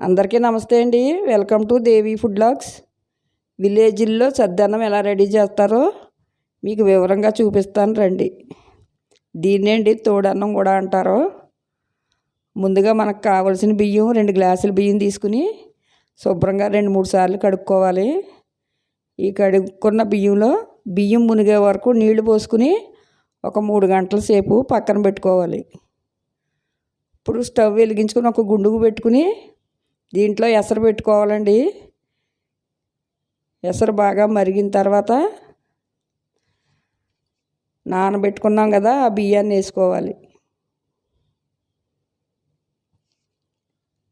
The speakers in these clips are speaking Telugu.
అందరికీ నమస్తే అండి. Welcome to Devi food logs విలేజ్ల్లో సద్దన్నం ఎలా రెడీ చేస్తారో మీకు వివరంగా చూపిస్తాను రండి. దీన్నేండి తోడన్నం కూడా అంటారు. ముందుగా మనకు కావలసిన బియ్యం రెండు గ్లాసుల బియ్యం తీసుకుని శుభ్రంగా రెండు మూడు సార్లు కడుక్కోవాలి. ఈ కడుక్కున్న బియ్యంలో బియ్యం మునిగే వరకు నీళ్ళు పోసుకుని ఒక మూడు గంటల సేపు పక్కన పెట్టుకోవాలి. ఇప్పుడు స్టవ్ వెలిగించుకుని ఒక గుండుగు పెట్టుకుని దీంట్లో ఎసరు పెట్టుకోవాలండి. ఎసరు బాగా మరిగిన తర్వాత నానబెట్టుకున్నాం కదా ఆ బియ్యాన్ని వేసుకోవాలి.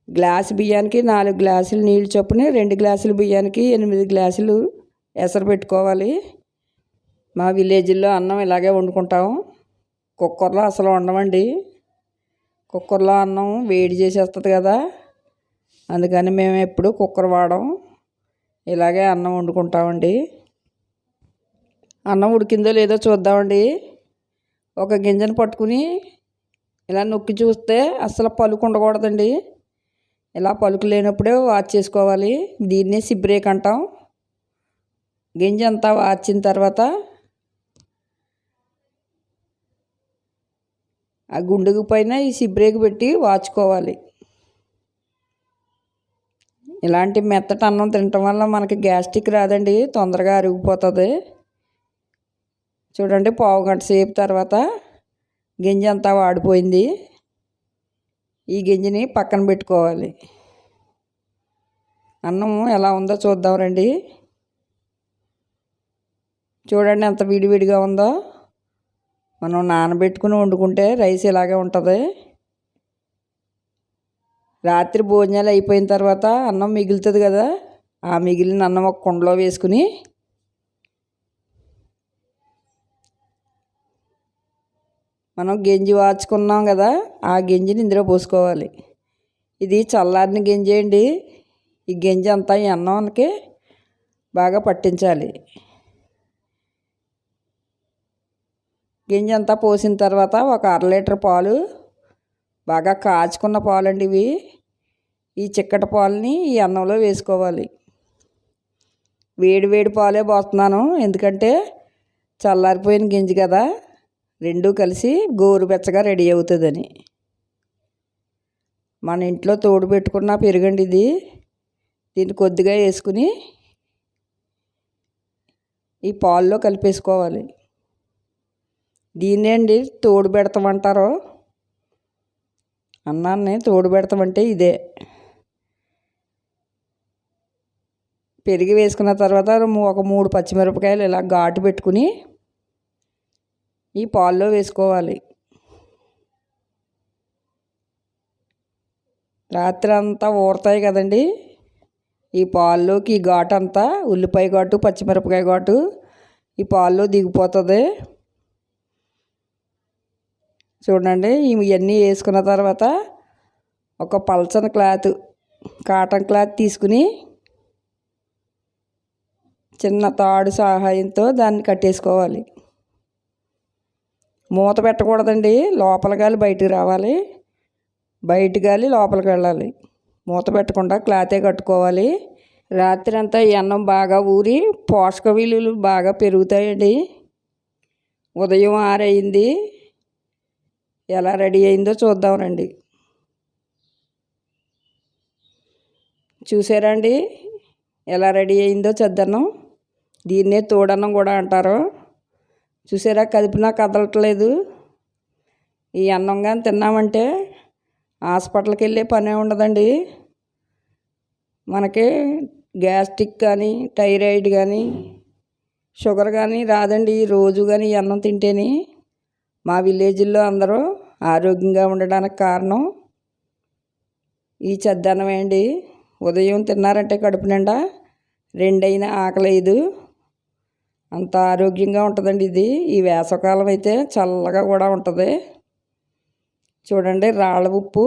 గ్లాసు బియ్యానికి నాలుగు గ్లాసులు నీళ్ళు చొప్పున రెండు గ్లాసులు బియ్యానికి ఎనిమిది గ్లాసులు ఎసరు పెట్టుకోవాలి. మా విలేజ్లో అన్నం ఇలాగే వండుకుంటాం. కుక్కర్లో అసలు వండమండి. కుక్కర్లో అన్నం వేడి చేసేస్తుంది కదా. అందుకని మేము ఎప్పుడు కుక్కర్ వాడం. ఇలాగే అన్నం వండుకుంటామండి. అన్నం ఉడికిందో లేదో చూద్దామండి. ఒక గింజను పట్టుకుని ఇలా నొక్కి చూస్తే అసలు పలుకు ఉండకూడదండి. ఇలా పలుకు లేనప్పుడే వాచ్ చేసుకోవాలి. దీన్నే సిబ్రేక్ అంటాం. గింజ అంతా వాచిన తర్వాత ఆ గుండెకు పైన ఈ సిబ్రేక్ పెట్టి వాచుకోవాలి. ఇలాంటి మెత్తటి అన్నం తినటం వల్ల మనకి గ్యాస్ట్రిక్ రాదండి తొందరగా అరిగిపోతుంది. చూడండి పావు గంట సేపు తర్వాత గింజ అంతా వాడిపోయింది. ఈ గింజని పక్కన పెట్టుకోవాలి. అన్నం ఎలా ఉందో చూద్దాం రండి. చూడండి ఎంత విడివిడిగా ఉందో. మనం నానబెట్టుకుని వండుకుంటే రైస్ ఇలాగే ఉంటుంది. రాత్రి భోజనాలు అయిపోయిన తర్వాత అన్నం మిగులుతుంది కదా ఆ మిగిలిన అన్నం ఒక కుండలో వేసుకుని మనం గంజి వాచుకున్నాం కదా ఆ గింజిని ఇందులో పోసుకోవాలి. ఇది చల్లారిన గంజి అండి. ఈ గంజి అంతా ఈ అన్నానికి బాగా పట్టించాలి. గింజ అంతా పోసిన తర్వాత ఒక అర లీటర్ పాలు బాగా కాచుకున్న పాలండి ఇవి. ఈ చిక్కటి పాలని ఈ అన్నంలో వేసుకోవాలి. వేడి వేడి పాలే పోస్తున్నాను. ఎందుకంటే చల్లారిపోయిన గింజ కదా. రెండూ కలిసి గోరుబెచ్చగా రెడీ అవుతుందని. మన ఇంట్లో తోడు పెట్టుకున్న పెరుగండి ఇది. దీన్ని కొద్దిగా వేసుకుని ఈ పాల్లో కలిపేసుకోవాలి. దీన్నే అండి తోడు పెడతామంటారు. అన్నాన్ని తోడు పెడతామంటే ఇదే. పెరిగి వేసుకున్న తర్వాత ఒక మూడు పచ్చిమిరపకాయలు ఇలా ఘాటు పెట్టుకుని ఈ పాల్లో వేసుకోవాలి. రాత్రి అంతా ఊరుతాయి కదండి. ఈ పాల్లోకి ఈ ఘాటు అంతా ఉల్లిపాయ ఘాటు పచ్చిమిరపకాయ ఘాటు ఈ పాల్లో దిగిపోతుంది. చూడండి ఇవన్నీ వేసుకున్న తర్వాత ఒక పల్చని క్లాత్ కాటన్ క్లాత్ తీసుకుని చిన్న తాడు సహాయంతో దాన్ని కట్టేసుకోవాలి. మూత పెట్టకూడదండి లోపల గాలి బయటికి రావాలి. బయట గాలి లోపలికి వెళ్ళాలి. మూత పెట్టకుండా క్లాతే కట్టుకోవాలి. రాత్రి అంతా అన్నం బాగా ఊరి పోషక విలువలు బాగా పెరుగుతాయండి. ఉదయం ఆరైంది. ఎలా రెడీ అయిందో చూద్దాం రండి చూసారా అండి ఎలా రెడీ అయిందో చద్దన్నం. దీన్నే తోడన్నం కూడా అంటారు. చూసారా? కదిపినా కదలట్లేదు. ఈ అన్నం కానీ తిన్నామంటే హాస్పిటల్కి వెళ్ళే పనే ఉండదండి. మనకి గ్యాస్ట్రిక్ కానీ థైరాయిడ్ కానీ షుగర్ కానీ రాదండి రోజు కానీ ఈ అన్నం తింటేనే. మా విలేజ్లో అందరూ ఆరోగ్యంగా ఉండడానికి కారణం? ఈ చద్దన్నం అండి ఉదయం తిన్నారంటే కడుపు నిండా? రెండైనా ఆకలేదు అంత ఆరోగ్యంగా ఉంటుందండి ఇది. ఈ వేసవకాలం అయితే చల్లగా కూడా ఉంటుంది. చూడండి రాళ్ళ ఉప్పు.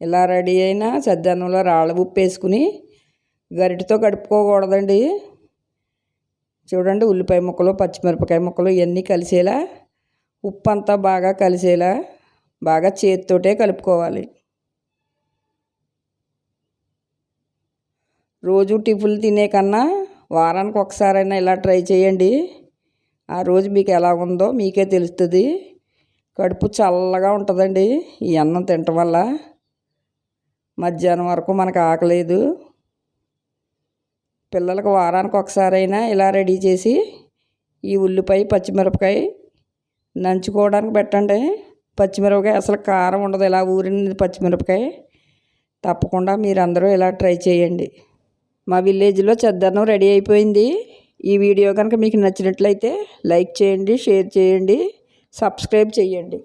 ఇలా రెడీ అయిన సద్దన్నంలో రాళ్ళ ఉప్పు వేసుకుని గరిటతో కడుపుకోకూడదండి. చూడండి ఉల్లిపాయ ముక్కలు పచ్చిమిరపకాయ ముక్కలు ఇవన్నీ కలిసేలా ఉప్పు అంతా బాగా కలిసేలా బాగా చేతితోటే కలుపుకోవాలి. రోజు టిఫిన్లు తినే కన్నా వారానికి ఒకసారైనా ఇలా ట్రై చేయండి. ఆ రోజు మీకు ఎలా ఉందో మీకే తెలుస్తుంది. కడుపు చల్లగా ఉంటుందండి. ఈ అన్నం తినటం వల్ల మధ్యాహ్నం వరకు మనకు ఆకలేదు. పిల్లలకు వారానికి ఒకసారైనా ఇలా రెడీ చేసి ఈ ఉల్లిపాయ పచ్చిమిరపకాయ నంచుకోవడానికి పెట్టండి. పచ్చిమిరపకాయ అసలు కారం ఉండదు. ఇలా ఊరిన పచ్చిమిరపకాయ. తప్పకుండా మీరు అందరూ ఇలా ట్రై చేయండి. మా విలేజ్లో చెద్దనం రెడీ అయిపోయింది. ఈ వీడియో కనుక మీకు నచ్చినట్లయితే లైక్ చేయండి షేర్ చేయండి సబ్స్క్రైబ్ చేయండి.